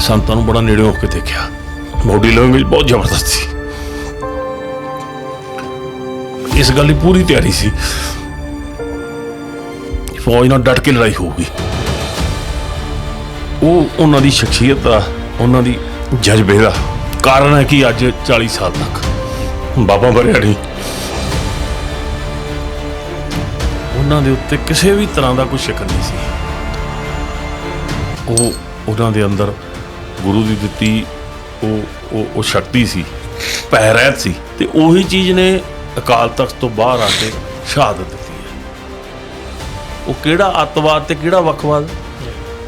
ਸੰਤਾਂ ਨੂੰ ਬੜਾ ਨੇੜੇ ਹੋ ਕੇ ਦੇਖਿਆ। ਬਾਡੀ ਲੈਂਗੁਏਜ ਬਹੁਤ ਜ਼ਬਰਦਸਤ ਸੀ। ਇਸ ਗੱਲ ਦੀ ਪੂਰੀ ਤਿਆਰੀ ਸੀ। ਫੌਜ ਨਾਲ ਡਟ ਕੇ ਲੜਾਈ ਹੋਊਗੀ। ਉਹ ਉਹਨਾਂ ਦੀ ਸ਼ਖਸੀਅਤ ਦਾ, ਉਹਨਾਂ ਦੀ ਜਜ਼ਬੇ ਦਾ ਕਾਰਨ ਹੈ ਕਿ ਅੱਜ 40 ਸਾਲ ਤੱਕ ਬਾਬਾ ਬਰਿਆ ਉਹਨਾਂ ਦੇ ਉੱਤੇ ਕਿਸੇ ਵੀ ਤਰ੍ਹਾਂ ਦਾ ਕੋਈ ਸ਼ਿਕਰ ਨਹੀਂ ਸੀ। ਉਹ ਉਹਨਾਂ ਦੇ ਅੰਦਰ ਗੁਰੂ ਦੀ ਦਿੱਤੀ ਉਹ ਉਹ ਉਹ ਸ਼ਕਤੀ ਸੀ ਰਹਿਤ ਸੀ ਤੇ ਉਹੀ ਚੀਜ਼ ਨੇ ਅਕਾਲ ਤਖਤ ਤੋਂ ਬਾਹਰ ਆ ਕੇ ਸ਼ਹਾਦਤ ਦਿੱਤੀ ਹੈ। ਉਹ ਕਿਹੜਾ ਅੱਤਵਾਦ ਤੇ ਕਿਹੜਾ ਵੱਖਵਾਦ?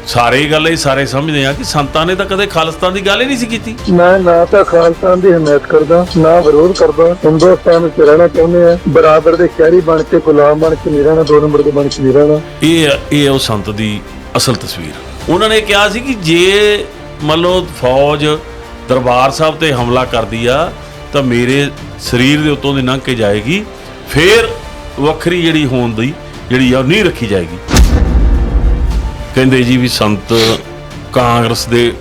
ਸਾਰੇ ਗੱਲ ਇਹ ਸਾਰੇ ਸਮਝਦੇ ਆ ਕਿ ਸੰਤਾਂ ਨੇ ਤਾਂ ਕਦੇ ਖਾਲਿਸਤਾਨ ਦੀ ਗੱਲ ਹੀ ਨਹੀਂ ਸੀ ਕੀਤੀ। ਮੈਂ ਨਾ ਤਾਂ ਖਾਲਸਾਨ ਦੀ ਹਮਾਇਤ ਕਰਦਾ ਨਾ ਵਿਰੋਧ ਕਰਦਾ। ਹਿੰਦੁਸਤਾਨ ਵਿੱਚ ਰਹਿਣਾ ਚਾਹੁੰਦੇ ਆ ਬਰਾਬਰ ਦੇ ਸ਼ਹਿਰੀ ਬਣ ਕੇ ਗੁਲਾਮ ਬਣ ਕੇ ਨਹੀਂ ਰਹਿਣਾ ਦੋ ਨੰਬਰ ਦੇ ਬਣ ਕੇ ਨਹੀਂ ਰਹਿਣਾ। ਇਹ ਇਹ ਉਹ ਸੰਤ ਦੀ ਅਸਲ ਤਸਵੀਰ। ਉਹਨਾਂ ਨੇ ਕਿਹਾ ਸੀ ਕਿ ਜੇ ਮੰਨ ਲਓ ਫੌਜ ਦਰਬਾਰ ਸਾਹਿਬ ਤੇ ਹਮਲਾ ਕਰਦੀ ਆ ਤਾਂ ਮੇਰੇ ਸਰੀਰ ਦੇ ਉੱਤੋਂ ਦੀ ਲੰਘ ਕੇ ਜਾਏਗੀ ਫਿਰ ਵੱਖਰੀ ਜਿਹੜੀ ਹੋਣ ਦੀ ਜਿਹੜੀ ਆ ਨਹੀਂ ਰੱਖੀ ਜਾਏਗੀ। ਕਹਿੰਦੇ ਜੀ ਵੀ ਸੰਤ ਕਾਂਗਰਸ ਦੇ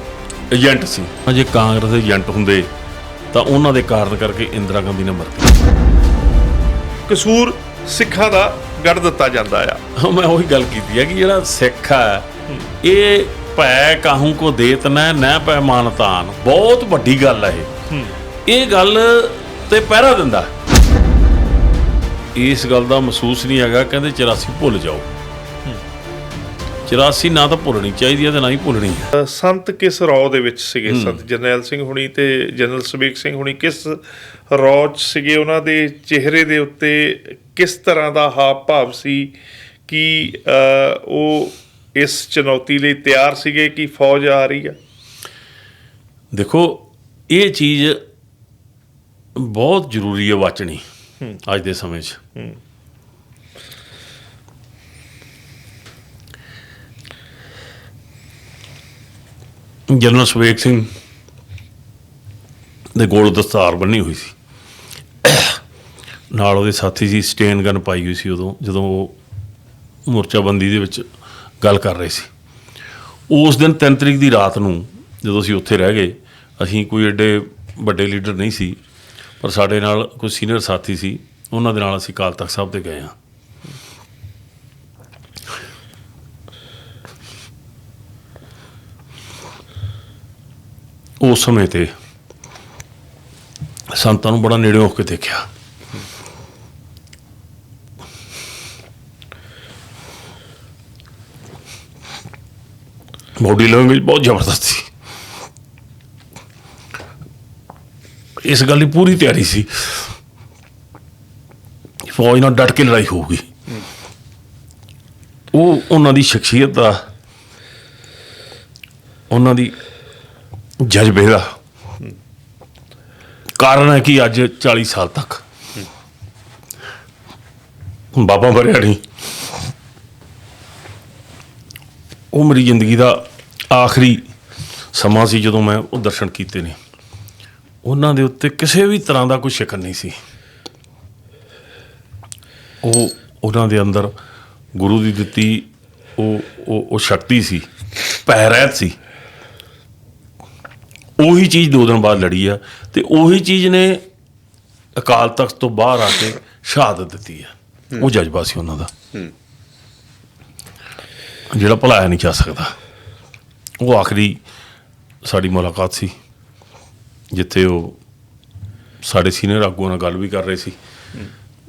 ਏਜੰਟ ਸੀ। ਜੇ ਕਾਂਗਰਸ ਦੇ ਏਜੰਟ ਹੁੰਦੇ ਤਾਂ ਉਹਨਾਂ ਦੇ ਕਾਰਨ ਕਰਕੇ ਇੰਦਰਾ ਗਾਂਧੀ ਨੇ ਮਰਤੀ। ਕਸੂਰ ਸਿੱਖਾਂ ਦਾ ਗੜ ਦਿੱਤਾ ਜਾਂਦਾ ਆ। ਮੈਂ ਉਹੀ ਗੱਲ ਕੀਤੀ ਹੈ ਕਿ ਜਿਹੜਾ ਸਿੱਖ ਹੈ। ਇਹ ਭੈ ਕਾਹੂ ਕੋ ਦੇਤ ਨਾ ਨਾ ਪੈ ਮਾਨਤਾਨ ਬਹੁਤ ਵੱਡੀ ਗੱਲ ਹੈ ਇਹ। ਇਹ ਗੱਲ ਤੇ ਪਹਿਰਾ ਦਿੰਦਾ। ਇਸ ਗੱਲ ਦਾ ਮਹਿਸੂਸ ਨਹੀਂ ਹੈਗਾ ਕਹਿੰਦੇ 84 ਭੁੱਲ ਜਾਓ। 84 ਨਾ ਤਾਂ ਭੁੱਲਣੀ ਚਾਹੀਦੀ ਹੈ ਤੇ ਨਾ ਹੀ ਭੁੱਲਣੀ ਹੈ। ਸੰਤ ਕਿਸ ਰੌ ਦੇ ਵਿੱਚ ਸੀਗੇ ਸੰਤ? ਜਰਨੈਲ ਸਿੰਘ ਹੁਣੀ ਤੇ ਜਨਰਲ ਸਬੀਕ ਸਿੰਘ ਹੁਣੀ ਕਿਸ ਰੌ ਚ ਸੀਗੇ? ਉਹਨਾਂ ਦੇ ਚਿਹਰੇ ਦੇ ਉੱਤੇ ਕਿਸ ਤਰ੍ਹਾਂ ਦਾ ਹਾਵ ਭਾਵ ਸੀ ਕਿ ਉਹ ਇਸ ਚੁਣੌਤੀ ਲਈ ਤਿਆਰ ਸੀਗੇ ਕਿ ਫੌਜ ਆ ਰਹੀ ਆ ਦੇਖੋ ਇਹ ਚੀਜ਼ ਬਹੁਤ ਜ਼ਰੂਰੀ ਹੈ ਵਾਚਣੀ ਅੱਜ ਦੇ ਸਮੇਂ 'ਚ। ਜਨਰਲ ਸਵੇਕ ਸਿੰਘ ਦੇ ਗੋਲ ਦਸਤਾਰ ਬੰਨੀ ਹੋਈ ਸੀ। ਨਾਲ ਉਹਦੇ ਸਾਥੀ ਸੀ ਸਟੇਨ ਗਨ ਪਾਈ ਹੋਈ ਸੀ ਉਦੋਂ ਜਦੋਂ ਉਹ ਮੋਰਚਾਬੰਦੀ ਦੇ ਵਿੱਚ ਗੱਲ ਕਰ ਰਹੇ ਸੀ। ਉਸ ਦਿਨ 3 ਤਰੀਕ ਦੀ ਰਾਤ ਨੂੰ ਜਦੋਂ ਅਸੀਂ ਉੱਥੇ ਰਹਿ ਗਏ, ਅਸੀਂ ਕੋਈ ਐਡੇ ਵੱਡੇ ਲੀਡਰ ਨਹੀਂ ਸੀ, ਪਰ ਸਾਡੇ ਨਾਲ ਕੋਈ ਸੀਨੀਅਰ ਸਾਥੀ ਸੀ, ਉਹਨਾਂ ਦੇ ਨਾਲ ਅਸੀਂ ਅਕਾਲ ਤਖਤ ਸਾਹਿਬ ਤੇ ਗਏ ਹਾਂ। ਉਸ ਸਮੇਂ ਤੇ ਸੰਤਾਂ ਨੂੰ ਬੜਾ ਨੇੜਿਓਂ ਹੋ ਕੇ ਦੇਖਿਆ। ਬੋਡੀ ਲੈਂਗੁਏਜ ਬਹੁਤ ਜ਼ਬਰਦਸਤ ਸੀ। ਇਸ ਗੱਲ ਦੀ ਪੂਰੀ ਤਿਆਰੀ ਸੀ। ਫੌਜ ਨਾਲ ਡਟ ਕੇ ਲੜਾਈ ਹੋਊਗੀ। ਉਹ ਉਹਨਾਂ ਦੀ ਸ਼ਖਸੀਅਤ ਦਾ, ਉਹਨਾਂ ਦੀ ਜਜ਼ਬੇ ਦਾ ਕਾਰਨ ਹੈ ਕਿ ਅੱਜ 40 ਸਾਲ ਤੱਕ ਬਾਬਾ ਬਰਿਆਣੀ ਨਹੀਂ ਉਹ ਮੇਰੀ ਜ਼ਿੰਦਗੀ ਦਾ ਆਖਰੀ ਸਮਾਂ ਸੀ ਜਦੋਂ ਮੈਂ ਉਹ ਦਰਸ਼ਨ ਕੀਤੇ ਨੇ। ਉਹਨਾਂ ਦੇ ਉੱਤੇ ਕਿਸੇ ਵੀ ਤਰ੍ਹਾਂ ਦਾ ਕੋਈ ਸ਼ਿਕਰ ਨਹੀਂ ਸੀ। ਉਹ ਉਹਨਾਂ ਦੇ ਅੰਦਰ ਗੁਰੂ ਦੀ ਦਿੱਤੀ ਉਹ ਉਹ ਉਹ ਸ਼ਕਤੀ ਸੀ ਰਹਿਤ ਸੀ। ਉਹੀ ਚੀਜ਼ ਦੋ ਦਿਨ ਬਾਅਦ ਲੜੀ ਆ ਤੇ ਉਹੀ ਚੀਜ਼ ਨੇ ਅਕਾਲ ਤਖਤ ਤੋਂ ਬਾਹਰ ਆ ਕੇ ਸ਼ਹਾਦਤ ਦਿੱਤੀ ਆ। ਉਹ ਜਜ਼ਬਾ ਸੀ ਉਹਨਾਂ ਦਾ। ਜਿਹੜਾ ਭੁਲਾਇਆ ਨਹੀਂ ਜਾ ਸਕਦਾ। ਉਹ ਆਖਰੀ ਸਾਡੀ ਮੁਲਾਕਾਤ ਸੀ ਜਿੱਥੇ ਉਹ ਸਾਡੇ ਸੀਨੀਅਰ ਆਗੂਆਂ ਨਾਲ ਗੱਲ ਵੀ ਕਰ ਰਹੇ ਸੀ।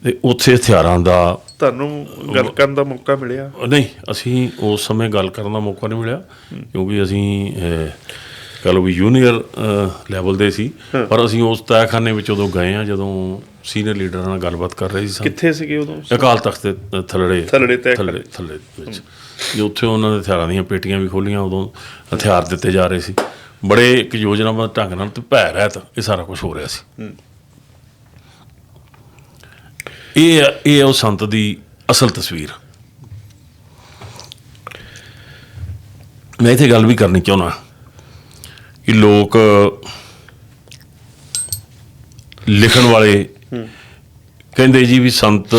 ਤੇ ਉੱਥੇ ਹਥਿਆਰਾਂ ਦਾ ਤੁਹਾਨੂੰ ਗੱਲ ਕਰਨ ਦਾ ਮੌਕਾ ਮਿਲਿਆ? ਨਹੀਂ ਅਸੀਂ ਉਸ ਸਮੇਂ ਗੱਲ ਕਰਨ ਦਾ ਮੌਕਾ ਨਹੀਂ ਮਿਲਿਆ ਕਿਉਂਕਿ ਅਸੀਂ ਕਹ ਲਓ ਵੀ ਜੂਨੀਅਰ ਲੈਵਲ ਦੇ ਸੀ। ਪਰ ਅਸੀਂ ਉਸ ਤਹਿਖਾਨੇ ਵਿੱਚ ਉਦੋਂ ਗਏ ਆ ਜਦੋਂ ਸੀਨੀਅਰ ਲੀਡਰਾਂ ਨਾਲ ਗੱਲਬਾਤ ਕਰ ਰਹੇ ਸੀ ਕਿੱਥੇ ਸੀਗੇ ਉਦੋਂ? ਅਕਾਲ ਤਖਤ ਦੇ ਥੱਲੜੇ। ਥੱਲੜੇ ਤਹਿਖਾਨੇ। ਥੱਲੜੇ ਥੱਲੇ ਵਿੱਚ। ਜੋ ਉੱਥੇ ਉਹਨਾਂ ਦੇ ਹਥਿਆਰਾਂ ਦੀਆਂ ਪੇਟੀਆਂ ਵੀ ਖੋਲੀਆਂ ਉਦੋਂ ਹਥਿਆਰ ਦਿੱਤੇ ਜਾ ਰਹੇ ਸੀ। ਬੜੇ ਇੱਕ ਯੋਜਨਾਬੱਧ ਢੰਗ ਨਾਲ ਤੇ ਭੈ ਰਹਿਤ ਇਹ ਸਾਰਾ ਕੁਝ ਹੋ ਰਿਹਾ ਸੀ। ਇਹ ਇਹ ਉਹ ਸੰਤ ਦੀ ਅਸਲ ਤਸਵੀਰ। ਮੈਂ ਇੱਥੇ ਗੱਲ ਵੀ ਕਰਨੀ ਚਾਹੁੰਦਾ ਕਿ ਲੋਕ ਲਿਖਣ ਵਾਲੇ ਕਹਿੰਦੇ ਜੀ ਵੀ ਸੰਤ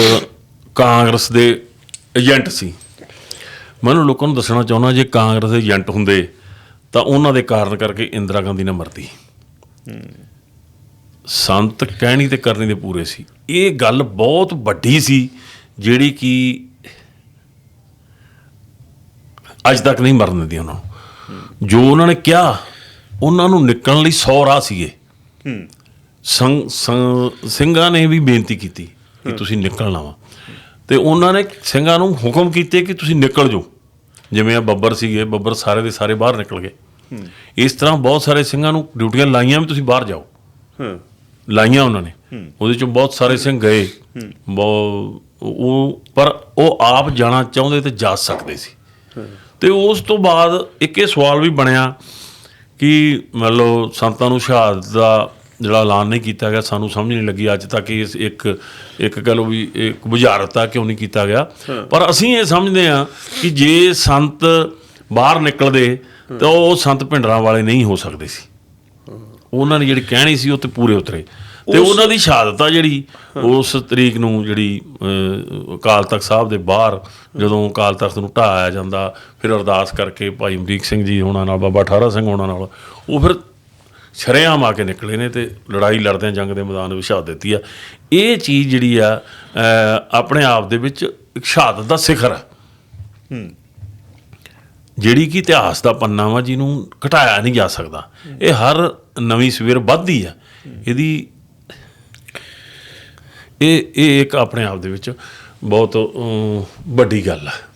ਕਾਂਗਰਸ ਦੇ ਏਜੰਟ ਸੀ। ਮੈਂ ਉਹਨਾਂ ਲੋਕਾਂ ਨੂੰ ਦੱਸਣਾ ਚਾਹੁੰਦਾ, ਜੇ ਕਾਂਗਰਸ ਦੇ ਏਜੰਟ ਹੁੰਦੇ, ਤਾਂ ਉਹਨਾਂ ਦੇ ਕਾਰਨ ਕਰਕੇ ਇੰਦਰਾ ਗਾਂਧੀ ਨੇ ਮਰਦੀ ਸੰਤ ਕਹਿਣੀ ਤੇ ਕਰਨੀ ਦੇ ਪੂਰੇ ਸੀ। ਇਹ ਗੱਲ ਬਹੁਤ ਵੱਡੀ ਸੀ, ਜਿਹੜੀ ਕਿ ਅੱਜ ਤੱਕ ਨਹੀਂ ਮਰਨ ਦਿੰਦੀ ਉਹਨਾਂ ਨੂੰ। ਜੋ ਉਹਨਾਂ ਨੇ ਕਿਹਾ, ਉਹਨਾਂ ਨੂੰ ਨਿਕਲਣ ਲਈ 100 ਰਾਹ ਸੀਗੇ। ਸੰਗ ਸਿੰਘਾਂ ਨੇ ਵੀ ਬੇਨਤੀ ਕੀਤੀ ਕਿ ਤੁਸੀਂ ਨਿਕਲਣਾ ਵਾ ਤੇ ਉਹਨਾਂ ਨੇ ਸਿੰਘਾਂ ਨੂੰ ਹੁਕਮ ਕੀਤੇ ਕਿ ਤੁਸੀਂ ਨਿਕਲ ਜਾਓ। ਜਿਵੇਂ ਆ ਬੱਬਰ ਸੀਗੇ ਬੱਬਰ ਸਾਰੇ ਦੇ ਸਾਰੇ ਬਾਹਰ ਨਿਕਲ ਗਏ। ਇਸ ਤਰ੍ਹਾਂ ਬਹੁਤ ਸਾਰੇ ਸਿੰਘਾਂ ਨੂੰ ਡਿਊਟੀਆਂ ਲਾਈਆਂ ਵੀ ਤੁਸੀਂ ਬਾਹਰ ਜਾਓ। ਹਾਂ। ਲਾਈਆਂ ਉਹਨਾਂ ਨੇ। ਉਹਦੇ ਚੋਂ ਬਹੁਤ ਸਾਰੇ ਸਿੰਘ ਗਏ। ਬਹੁ- ਉਹ ਪਰ ਉਹ ਆਪ ਜਾਣਾ ਚਾਹੁੰਦੇ ਤੇ ਜਾ ਸਕਦੇ ਸੀ। ਤੇ ਉਸ ਤੋਂ ਬਾਅਦ ਇੱਕ ਇਹ ਸਵਾਲ ਵੀ ਬਣਿਆ ਕਿ ਮੰਨ ਲਓ ਸੰਤਾਂ ਨੂੰ ਸ਼ਹਾਦਤ ਦਾ ਜਿਹੜਾ ਐਲਾਨ ਨਹੀਂ ਕੀਤਾ ਗਿਆ ਸਾਨੂੰ ਸਮਝ ਨਹੀਂ ਲੱਗੀ ਅੱਜ ਤੱਕ ਇਸ ਇੱਕ ਇੱਕ ਕਹ ਲਓ ਵੀ ਇੱਕ ਬੁਝਾਰਤਾ ਕਿਉਂ ਨਹੀਂ ਕੀਤਾ ਗਿਆ। ਪਰ ਅਸੀਂ ਇਹ ਸਮਝਦੇ ਹਾਂ ਕਿ ਜੇ ਸੰਤ ਬਾਹਰ ਨਿਕਲਦੇ ਤਾਂ ਉਹ ਸੰਤ ਭਿੰਡਰਾਂ ਵਾਲੇ ਨਹੀਂ ਹੋ ਸਕਦੇ ਸੀ। ਉਹਨਾਂ ਨੇ ਜਿਹੜੀ ਕਹਿਣੀ ਸੀ ਉਹ ਤੇ ਪੂਰੇ ਉਤਰੇ। ਤੇ ਉਹਨਾਂ ਦੀ ਸ਼ਹਾਦਤ ਆ ਜਿਹੜੀ ਉਸ ਤਰੀਕ ਨੂੰ ਜਿਹੜੀ ਅਕਾਲ ਤਖਤ ਸਾਹਿਬ ਦੇ ਬਾਹਰ ਜਦੋਂ ਅਕਾਲ ਤਖਤ ਨੂੰ ਢਾਇਆ ਜਾਂਦਾ ਫਿਰ ਅਰਦਾਸ ਕਰਕੇ ਭਾਈ ਅਮਰੀਕ ਸਿੰਘ ਜੀ ਹੋਣਾ ਨਾਲ ਬਾਬਾ ਠਾਰਾ ਸਿੰਘ ਹੋਣਾ ਨਾਲ ਉਹ ਫਿਰ ਸ਼ਰੇਆਮ ਆ ਕੇ ਨਿਕਲੇ ਨੇ ਤੇ ਲੜਾਈ ਲੜਦਿਆਂ ਜੰਗ ਦੇ ਮੈਦਾਨ ਵਿੱਚ ਸ਼ਹਾਦਤ ਦਿੱਤੀ ਆ। ਇਹ ਚੀਜ਼ ਜਿਹੜੀ ਆ ਆਪਣੇ ਆਪ ਦੇ ਵਿੱਚ ਇੱਕ ਸ਼ਹਾਦਤ ਦਾ ਸਿਖਰ ਹੈ। ਜਿਹੜੀ ਕਿ ਇਤਿਹਾਸ ਦਾ ਪੰਨਾ ਵਾ ਜਿਹਨੂੰ ਘਟਾਇਆ ਨਹੀਂ ਜਾ ਸਕਦਾ। ਇਹ ਹਰ ਨਵੀਂ ਸਵੇਰ ਵੱਧਦੀ ਆ। ਇਹਦੀ ਇਹ ਇਹ ਇੱਕ ਆਪਣੇ ਆਪ ਦੇ ਵਿੱਚ ਬਹੁਤ ਵੱਡੀ ਗੱਲ ਹੈ